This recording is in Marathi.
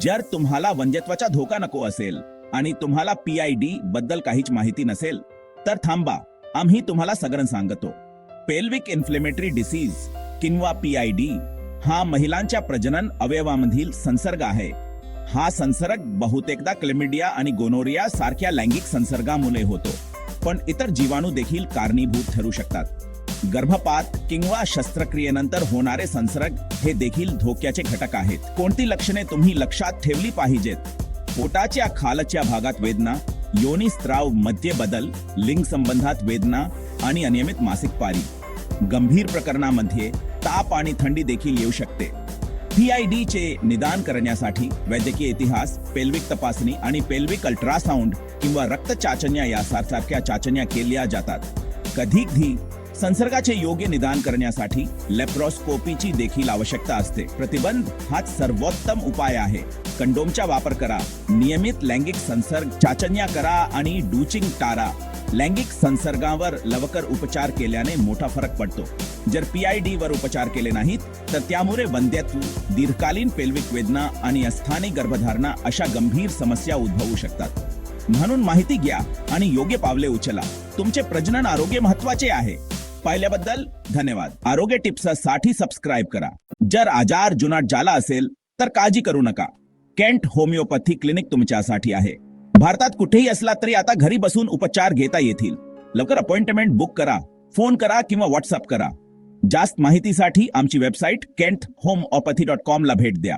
जर तुम्हाला वंध्यत्वाचा धोका नको असेल आणि तुम्हाला पी आय डी बद्दल काहीच माहिती नसेल तर थांबा. आम्ही तुम्हाला सगळं सांगतो. पेल्विक इन्फ्लेमेटरी डिसीज किंवा पी आय डी हा महिलांच्या प्रजनन अवयवामधील संसर्ग आहे. हा संसर्ग बहुतेकदा क्लेमिडिया आणि गोनोरिया सारख्या लैंगिक संसर्गामुळे होतो पण इतर जीवाणू देखील कारणीभूत ठरू शकतात. गर्भपात किंवा शस्त्रक्रियेनंतर होणारे संसर्ग हे देखील धोक्याचे घटक आहेत. कोणती लक्षणे तुम्ही लक्षात ठेवली पाहिजेत? पोटाच्या खालच्या भागात वेदना योनी स्त्रावमध्ये बदल लिंग संबंधात वेदना आणि अनियमित मासिक पारी. गंभीर प्रकरणामध्ये ताप आणि थंडी देखील येऊ शकते. पीआयडी चे निदान करण्यासाठी वैद्यकीय इतिहास पेल्विक तपासणी आणि पेल्विक अल्ट्रासाऊंड किंवा रक्त चाचण्या यासारख्या चाचण्या केल्या जातात. कधीकधी संसर्गाचे योग्य निदान करण्यासाठी लेप्रोस्कोपीची देखील आवश्यकता असते. प्रतिबंध हाच सर्वोत्तम उपाय आहे. कंडोमचा वापर करा. नियमित लैंगिक संसर्ग चाचण्या करा आणि डूचिंग टारा. लैंगिक संसर्गावर लवकर उपचार केल्याने मोठा फरक पडतो. जर पी आय डी वर उपचार केले नाहीत तर त्यामुळे वंध्यत्व दीर्घकालीन पेल्विक वेदना आणि अस्थानिक गर्भधारणा अशा गंभीर समस्या उद्भवू शकतात. म्हणून माहिती घ्या आणि योग्य पावले उचला. तुमचे प्रजनन आरोग्य महत्त्वाचे आहे. पाहिल्याबद्दल धन्यवाद. आरोग्य टिप्ससाठी सबस्क्राईब करा. जर आजार जुनाट झाला असेल तर काळजी करू नका. केंट होमिओपॅथी क्लिनिक तुमच्यासाठी आहे. भारतात कुठेही असला तरी आता घरी बसून उपचार घेता येतील. लवकर अपॉइंटमेंट बुक करा फोन करा किंवा व्हॉट्सअप करा. जास्त माहितीसाठी आमची website Kent homeopathy dot com ला भेट द्या.